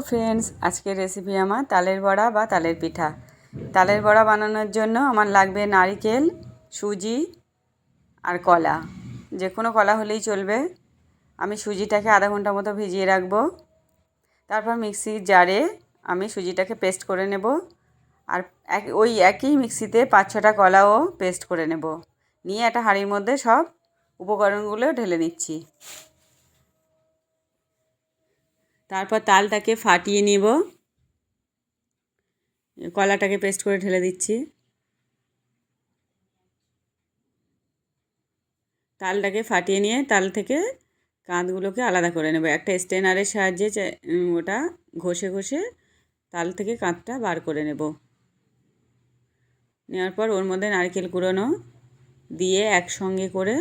Friends আজকের recipe আমার তালের বড়া বা তালের পিঠা। তালের বড়া বানানোর জন্য আমার লাগবে নারকেল, সুজি আর কলা। যে কোনো কলা হলেই চলবে। আমি সুজিটাকে আধা ঘণ্টা মতো ভিজিয়ে রাখব। তারপর মিক্সির জারে আমি সুজিটাকে পেস্ট করে নেব। আর এক, ওই একই মিক্সিতে পাঁচ ছটা কলাও পেস্ট করে নেব। নিয়ে একটা হাঁড়ির মধ্যে সব উপকরণগুলো ঢেলে নিচ্ছি। তারপর তালটাকে ফাটিয়ে নেব। কলাটাকে পেস্ট করে ঢেলে দিচ্ছি। তালটাকে ফাটিয়ে নিয়ে তাল থেকে কাঁধগুলোকে আলাদা করে নেব। একটা স্টেনারের সাহায্যে ওটা ঘষে ঘষে তাল থেকে কাঁধটা বার করে নেব। নেওয়ার পর ওর মধ্যে নারকেল কুড়োনো দিয়ে একসঙ্গে করে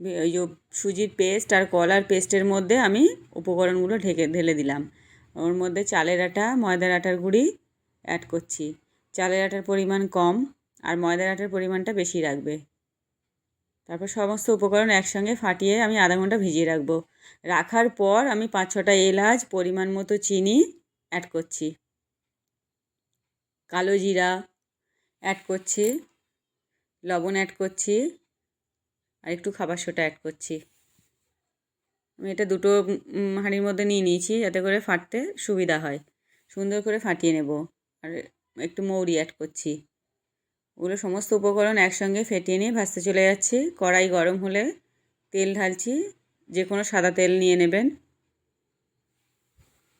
ওই সুজির পেস্ট আর কলার পেস্টের মধ্যে আমি উপকরণগুলো ঢেকে, ঢেলে দিলাম। ওর মধ্যে চালের আটা, ময়দার আটার গুঁড়ি অ্যাড করছি। চালের আটার পরিমাণ কম আর ময়দার আটার পরিমাণটা বেশি রাখবে। তারপর সমস্ত উপকরণ একসঙ্গে ফাটিয়ে আমি আধা ঘণ্টা ভিজিয়ে রাখব। রাখার পর আমি পাঁচ ছটা এলাচ, পরিমাণ মতো চিনি অ্যাড করছি। কালো জিরা অ্যাড করছি। লবণ অ্যাড করছি। আর একটু খাবার সোটা অ্যাড করছি। আমি এটা দুটো হাঁড়ির মধ্যে নিয়ে নিয়েছি যাতে করে ফাটতে সুবিধা হয়। সুন্দর করে ফাটিয়ে নেব। আর একটু মৌরি অ্যাড করছি। ওগুলো সমস্ত উপকরণ একসঙ্গে ফেটিয়ে নিয়ে ভাজতে চলে যাচ্ছি। কড়াই গরম হলে তেল ঢালছি। যে কোনো সাদা তেল নিয়ে নেবেন।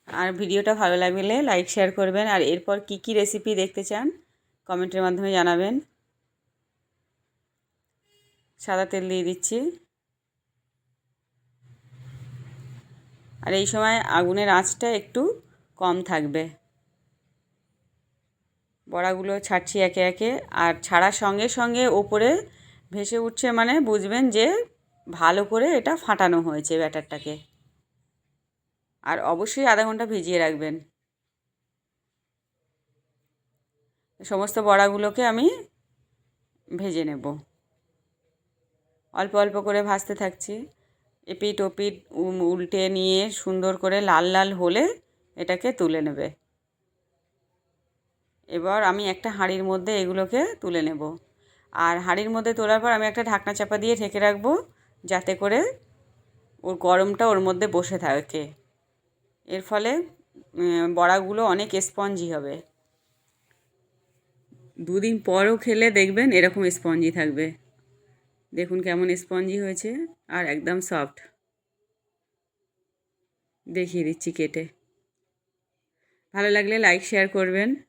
আর ভিডিওটা ভালো লাগলে লাইক শেয়ার করবেন। আর এরপর কি কি রেসিপি দেখতে চান কমেন্টের মাধ্যমে জানাবেন। সাদা তেল দিয়ে দিচ্ছি। আর এই সময় আগুনের আঁচটা একটু কম থাকবে। বড়াগুলো ছাড়ছি একে একে। আর ছাড়ার সঙ্গে সঙ্গে ওপরে ভেসে উঠছে মানে বুঝবেন যে ভালো করে এটা ফাটানো হয়েছে ব্যাটারটাকে। আর অবশ্যই আধা ঘণ্টা ভিজিয়ে রাখবেন। সমস্ত বড়াগুলোকে আমি ভেজে নেব। অল্প অল্প করে ভাজতে থাকছি। এপিট ওপিট উল্টে নিয়ে সুন্দর করে লাল লাল হলে এটাকে তুলে নেবে। এবার আমি একটা হাঁড়ির মধ্যে এগুলোকে তুলে নেব। আর হাঁড়ির মধ্যে তোলার পর আমি একটা ঢাকনা চাপা দিয়ে ঢেকে রাখব যাতে করে ওর গরমটা ওর মধ্যে বসে থাকে। এর ফলে বড়াগুলো অনেক স্পঞ্জি হবে। দুদিন পরও খেলে দেখবেন এরকম স্পঞ্জি থাকবে। দেখুন কেমন স্পঞ্জি হয়েছে আর একদম সফট। দেখিয়ে দিচ্ছি কেটে। ভালো লাগলে লাইক শেয়ার করবেন।